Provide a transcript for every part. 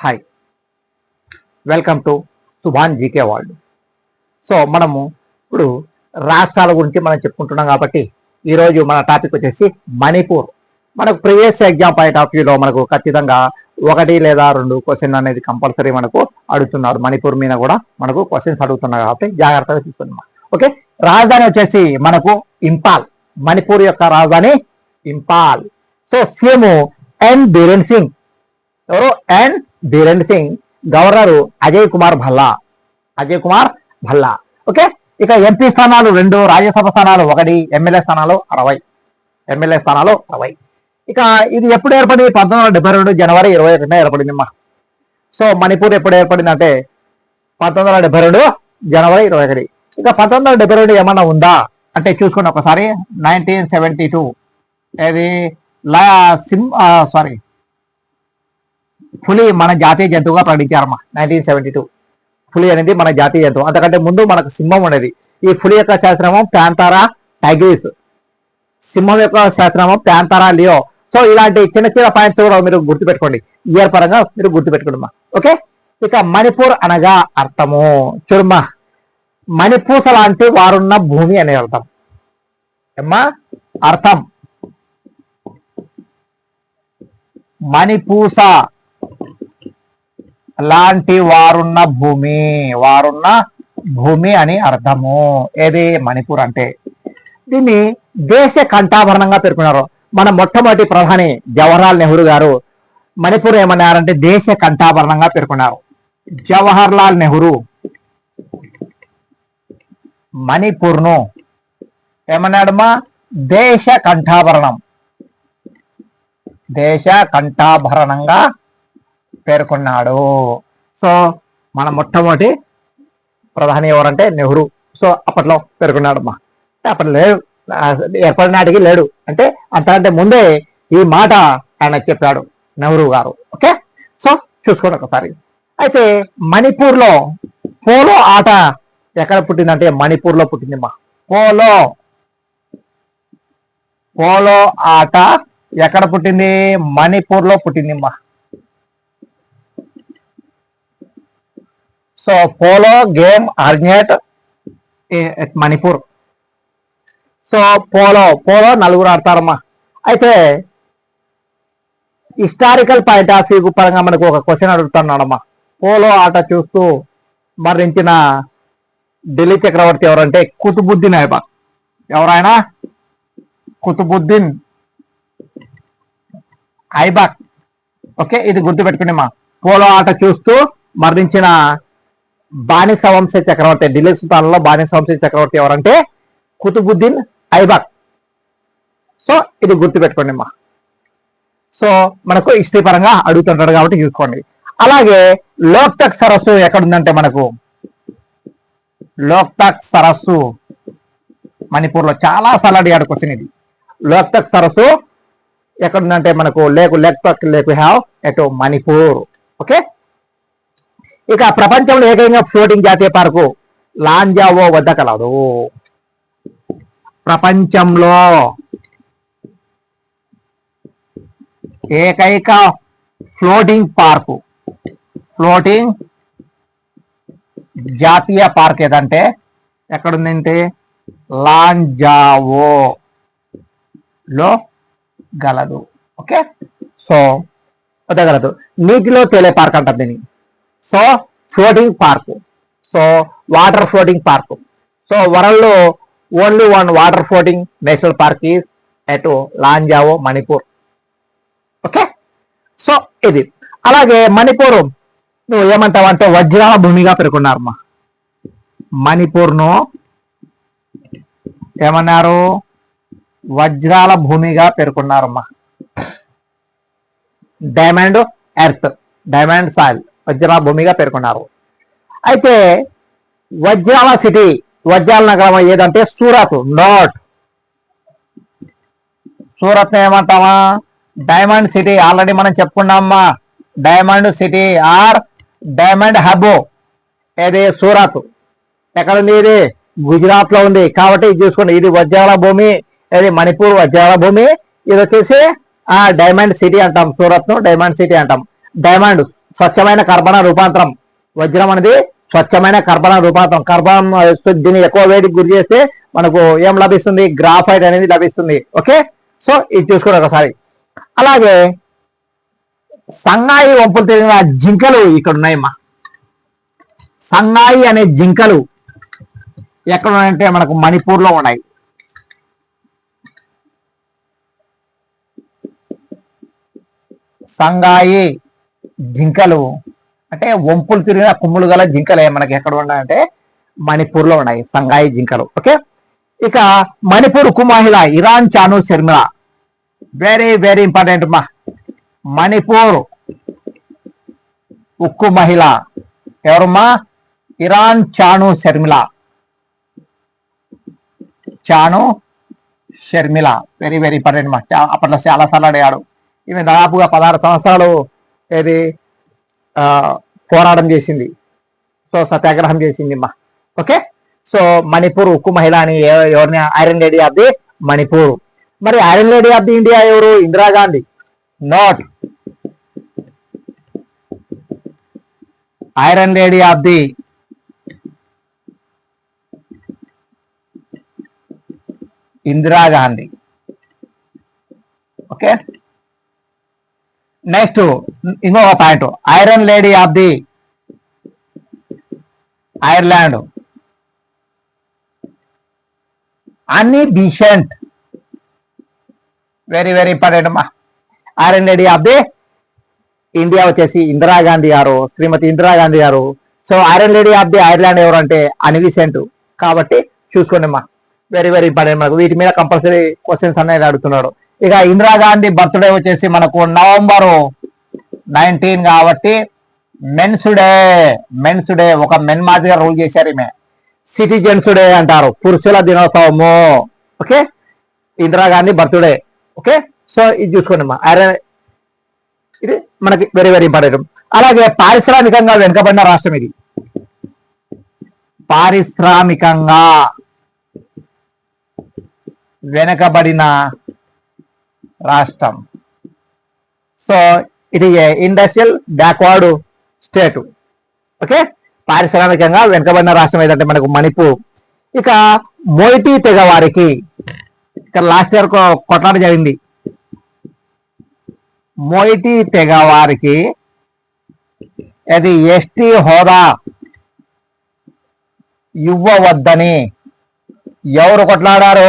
Hi welcome to Subhan GK world so మనము ఇప్పుడు రాష్ట్రాల గురించి మనం చెప్పుకుంటున్నాం కాబట్టి ఈరోజు మన టాపిక్ వచ్చేసి మణిపూర్. మనకు ప్రీవియస్ ఎగ్జామ్ పాయింట్ ఆఫ్ వ్యూలో మనకు ఖచ్చితంగా ఒకటి లేదా రెండు క్వశ్చన్ అనేది కంపల్సరీ మనకు అడుగుతున్నారు. మణిపూర్ మీద కూడా మనకు క్వశ్చన్స్ అడుగుతున్నారు కాబట్టి జాగ్రత్తగా తీసుకుందాం. ఓకే? రాజధాని వచ్చేసి మనకు ఇంపాల్. మణిపూర్ యొక్క రాజధాని Imphal. So CM N Biren Singh. ఎవరు? N Birendra Singh governor Ajay Kumar Bhalla. Ajay Kumar Bhalla. Okay? ఇక ఎంపీ స్థానాలు రెండు రాజ్యసభ స్థానాలు ఒకటి ఎమ్మెల్యే స్థానాలు అరవై. ఎమ్మెల్యే స్థానాలు అరవై. ఇక ఇది ఎప్పుడు ఏర్పడింది? పంతొమ్మిది వందల డెబ్బై రెండు జనవరి ఇరవై ఒకటిన ఏర్పడింది అమ్మా సో మణిపూర్ ఎప్పుడు ఏర్పడింది అంటే పంతొమ్మిది వందల డెబ్బై రెండు జనవరి ఇరవై ఒకటి. ఇక పంతొమ్మిది వందల డెబ్బై రెండు ఏమన్నా ఉందా? అంటే చూసుకోండి ఒకసారి. Nineteen seventy two. ఇది లా సిమ్ సారీ. పులి మన జాతీయ జంతువుగా ప్రకటించారమ్మా నైన్టీన్ సెవెంటీ టూ పులి అనేది మన జాతీయ జంతువు. అంతకంటే ముందు మనకు సింహం ఉండేది. ఈ పులి యొక్క శాస్త్రమం ప్యాంతారా టైగ్రీస్. సింహం యొక్క శాస్త్రమం ప్యాంతారా లియో. సో ఇలాంటి చిన్న చిన్న పాయింట్స్ కూడా మీరు గుర్తుపెట్టుకోండి. ఇయర్ పరంగా మీరు గుర్తుపెట్టుకోండి ఓకే ఇక మణిపూర్ అనగా అర్థము. చూడమ్మా. మణిపూస లాంటి వారున్న భూమి అనే అర్థం. అమ్మా అర్థం. మణిపూస. లాంటి వారున్న భూమి వారున్న భూమి అని అర్థము. ఏది? మణిపూర్ అంటే. దీన్ని దేశ కంఠాభరణంగా పేర్కొన్నారు మన మొట్టమొదటి ప్రధాని జవహర్లాల్ నెహ్రూ గారు. మణిపూర్ ఏమన్నారంటే దేశ కంఠాభరణంగా పేర్కొన్నారు. జవహర్లాల్ నెహ్రూ మణిపూర్ను ఏమన్నాడమ్మా? దేశ కంఠాభరణం దేశ కంఠాభరణంగా పేర్కొన్నాడు. సో మన మొట్టమొదటి ప్రధాని ఎవరంటే నెహ్రూ. సో అప్పట్లో పేర్కొన్నాడమ్మా. అప్పట్లో లేడు. ఆ, నాటికి లేడు. అంటే అంతకంటే ముందే ఈ మాట ఆయన చెప్పాడు నెహ్రూ గారు. ఓకే? సో చూసుకోండి ఒకసారి. అయితే మణిపూర్లో పోలో ఆట ఎక్కడ పుట్టిందంటే మణిపూర్లో పుట్టిందమ్మా. పోలో. పోలో ఆట ఎక్కడ పుట్టింది? మణిపూర్లో పుట్టిందమ్మా. So polo game originate Manipur so polo polo నలుగురు ఆడతారమ్మా. అయితే హిస్టారికల్ పాయింట్ ఆఫ్ వ్యూ పరంగా మనకు ఒక క్వశ్చన్ అడుగుతున్నాడమ్మా. పోలో ఆట చూస్తూ మరణించిన ఢిల్లీ చక్రవర్తి ఎవరంటే కుతుబుద్దీన్ ఐబాక్ ఎవరైనా కుతుబుద్దీన్ ఐబాక్ ఓకే ఇది గుర్తుపెట్టుకునేమా పోలో ఆట చూస్తూ మరణించిన బానిస వంశ చక్రవర్తి ఢిల్లీ సుల్తాన్లో బానిస వంశ చక్రవర్తి ఎవరంటే కుతుబుద్దీన్ ఐబాక్. సో ఇది గుర్తుపెట్టుకోండి అమ్మా. సో మనకు హిస్టరీ పరంగా అడుగుతుంటాడు కాబట్టి చూసుకోండి. అలాగే లోక్తక్ సరస్సు ఎక్కడుందంటే మనకు లోక్తక్ సరస్సు. మణిపూర్లో చాలా సార్లు అడిగాడు క్వశ్చన్ ఇది. లోక్తక్ సరస్సు ఎక్కడుందంటే మనకు లేకు లేక్తక్ లేకు హ్యావ్ ఎటు? మణిపూర్. ఓకే? ఇక ప్రపంచంలో ఏకైక ఫ్లోటింగ్ జాతీయ పార్కు లాంజావో వద్ద కలదు. ప్రపంచంలో ఏకైక ఫ్లోటింగ్ పార్కు ఫ్లోటింగ్ జాతీయ పార్క్ ఏదంటే ఎక్కడుందంటే లాంజావో లో గలదు. ఓకే? సో వదగలదు నీటిలో తేలే పార్క్ అంటారు దీన్ని. So floating park so water floating park so వరల్డ్లో only one water floating national park is at Lamjao Manipur okay so ఇది. అలాగే మణిపూర్ నువ్వు ఏమంటావు అంటే వజ్రాల భూమిగా పేర్కొన్నారమ్మా. మణిపూర్ను ఏమన్నారు? వజ్రాల భూమిగా పేర్కొన్నారమ్మా. డైమండ్ ఎర్త్ డైమండ్ సాయిల్ వజ్రాల భూమిగా పేర్కొన్నారు. అయితే వజ్రాల సిటీ వజ్రాల నగరం ఏదంటే సూరత్ నాట్ సూరత్ ఏమంటామా? డైమండ్ సిటీ ఆల్రెడీ మనం చెప్పుకున్నామా? Diamond city or diamond hub. ఏది? సూరత్. ఎక్కడుంది ఇది? గుజరాత్లో ఉంది. కాబట్టి ఇది చూసుకోండి. ఇది వజ్రాల భూమి ఇది మణిపూర్ వజ్రాల భూమి. ఇది వచ్చేసి ఆ డైమండ్ సిటీ అంటాం. సూరత్ను డైమండ్ సిటీ అంటాం. డైమండ్ స్వచ్ఛమైన కర్బన రూపాంతరం. వజ్రం అనేది స్వచ్ఛమైన కర్బన రూపాంతరం. కర్బనం దీన్ని ఎక్కువ వేడికి గురి చేస్తే మనకు ఏం లభిస్తుంది? గ్రాఫైట్ అనేది లభిస్తుంది. ఓకే? సో ఇది చూసుకోండి ఒకసారి. అలాగే సంగాయి వంపులు తిరిగిన జింకలు ఇక్కడ ఉన్నాయమ్మా. సంగాయి అనే జింకలు ఎక్కడ ఉన్నాయంటే మనకు మణిపూర్లో ఉన్నాయి. సంగాయి జింకలు అంటే వంపులు తిరిగిన కుమ్ములు గల జింకలు మనకి ఎక్కడ ఉన్నాయంటే మణిపూర్లో ఉన్నాయి సంగాయి జింకలు. ఓకే? ఇక మణిపూర్ ఉక్కు మహిళ Irom Chanu Sharmila. Very very important మా. మణిపూర్ ఉక్కు మహిళ ఎవరమ్మా? Irom Chanu Sharmila. Chanu Sharmila very very important మా. అప్పట్లో చాలా సార్లు అడిగాడు. ఈమె దాదాపుగా పదహారు సంవత్సరాలు ఏది? పోరాటం చేసింది. సో సత్యాగ్రహం చేసింది మా. ఓకే? సో మణిపూర్ ఉక్కు మహిళ అని ఎవరిని? Iron lady of the Manipur. మరి iron lady of the India ఎవరు? Indira Gandhi not iron lady of the Indira Gandhi okay? Next ఇంకొక point iron lady of the Ireland Annie Besant very very important అమ్మా. Iron lady of the India వచ్చేసి ఇందిరాగాంధీ గారు శ్రీమతి ఇందిరాగాంధీ గారు. So iron lady of the Ireland ఎవరంటే Annie Besant అనివిసెంట్ కాబట్టి చూసుకోండి అమ్మా. Very very important మనకు వీటి మీద కంపల్సరీ క్వశ్చన్స్ అనేది అడుగుతున్నాడు. ఇక ఇందిరాగాంధీ బర్త్డే వచ్చేసి మనకు నవంబర్ నైన్టీన్ కాబట్టి మెన్స్ డే. Men's day. ఒక మెన్ మాదిరిగా రూల్ చేశారు ఈమె. సిటిజన్స్ డే అంటారు. పురుషుల దినోత్సవము. Okay? Indira Gandhi birthday. Okay? So ఇది చూసుకోండి అమ్మా. ఇది మనకి వెరీ వెరీ ఇంపార్టెంట్ అలాగే పారిశ్రామికంగా వెనుకబడిన రాష్ట్రం ఇది. పారిశ్రామికంగా వెనకబడిన రాష్ట్రం. సో ఇది ఇండస్ట్రియల్ బ్యాక్వర్డ్ స్టేట్ ఓకే? పారిశ్రామికంగా వెనుకబడిన రాష్ట్రం ఏదంటే మనకు మణిపూర్. ఇక మోయిటీ తెగ వారికి ఇక్కడ లాస్ట్ ఇయర్ కొట్లాట జరిగింది. మోయిటీ తెగ వారికి అది ఎస్టీ హోదా ఇవ్వవద్దని ఎవరు కొట్లాడారు?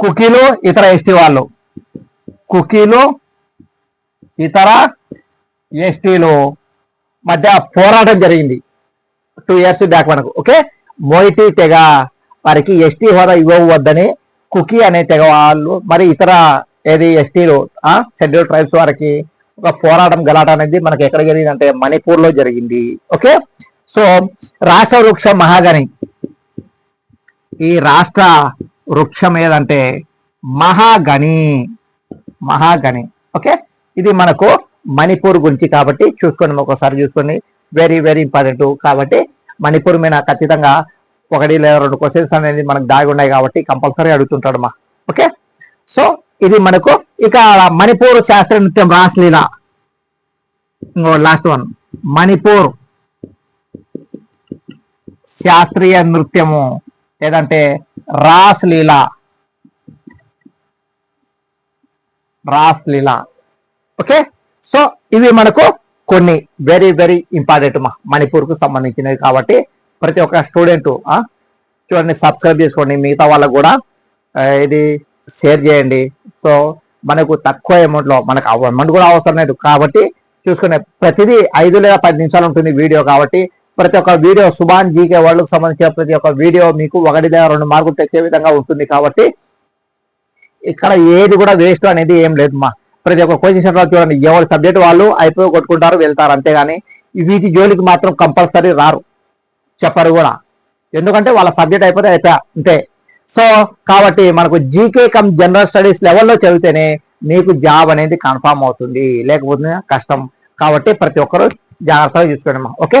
కుకీలు ఇతర ఎస్టీ వాళ్ళు కుకీలు ఇతర ఎస్టీలు. మధ్య పోరాటం జరిగింది. టూ ఇయర్స్ బ్యాక్ మనకు ఓకే మోయిటీ తెగ వారికి ఎస్టీ హోదా ఇవ్వవద్దని కుకీ అనే తెగ వాళ్ళు మరి ఇతర ఏది ఎస్టీలు షెడ్యూల్ ట్రైబ్స్ వారికి ఒక పోరాటం గలాట అనేది మనకి ఎక్కడ జరిగింది అంటే మణిపూర్లో జరిగింది ఓకే సో రాష్ట్ర వృక్ష మహాగని. ఈ రాష్ట్ర వృక్షం ఏదంటే మహాగని మహాగని ఓకే? ఇది మనకు మణిపూర్ గురించి కాబట్టి చూసుకోండి ఒకసారి చూసుకోండి. వెరీ వెరీ ఇంపార్టెంట్ కాబట్టి మణిపూర్ మీద ఖచ్చితంగా ఒకటి లేదా రెండు క్వశ్చన్స్ అనేది మనకు దాగి ఉన్నాయి కాబట్టి కంపల్సరీ అడుగుతుంటాడు మా. ఓకే? సో ఇది మనకు ఇక మణిపూర్ శాస్త్రీయ నృత్యం రాసలీల. ఇంకో లాస్ట్ వన్ మణిపూర్ శాస్త్రీయ నృత్యము. ఏదంటే రాస్లీల రాస్లీల రాస్ ఓకే? సో ఇవి మనకు కొన్ని వెరీ వెరీ ఇంపార్టెంట్ మా మణిపూర్కు సంబంధించినవి కాబట్టి ప్రతి ఒక్క స్టూడెంట్ చూడండి సబ్స్క్రైబ్ చేసుకోండి. మిగతా వాళ్ళకు కూడా ఇది షేర్ చేయండి. సో మనకు తక్కువ అమౌంట్లో మనకు అమౌంట్ కూడా అవసరం లేదు. కాబట్టి చూసుకునే ప్రతిదీ ఐదు లేదా పది నిమిషాలు ఉంటుంది వీడియో కాబట్టి ప్రతి ఒక్క వీడియో సుభాన్ జీకే వరల్డ్ సంబంధించిన ప్రతి ఒక్క వీడియో మీకు ఒకటి లేదా రెండు మార్కులు తెచ్చే విధంగా ఉంటుంది కాబట్టి ఇక్కడ ఏది కూడా వేస్ట్ అనేది ఏం లేదు మా. ప్రతి ఒక్క కోచింగ్ సెంటర్ చూడండి ఎవరి సబ్జెక్ట్ వాళ్ళు అయిపోయి కొట్టుకుంటారు వెళ్తారు అంతేగాని వీటి జోలికి మాత్రం కంపల్సరీ రారు. చెప్పరు కూడా. ఎందుకంటే వాళ్ళ సబ్జెక్ట్ అయిపోతే అయిపోయా అంతే. సో కాబట్టి మనకు జీకే కమ్ జనరల్ స్టడీస్ లెవెల్లో చదివితేనే మీకు జాబ్ అనేది కన్ఫామ్ అవుతుంది. లేకపోతే కష్టం. కాబట్టి ప్రతి ఒక్కరూ జాగ్రత్తగా చూసుకోండి okay?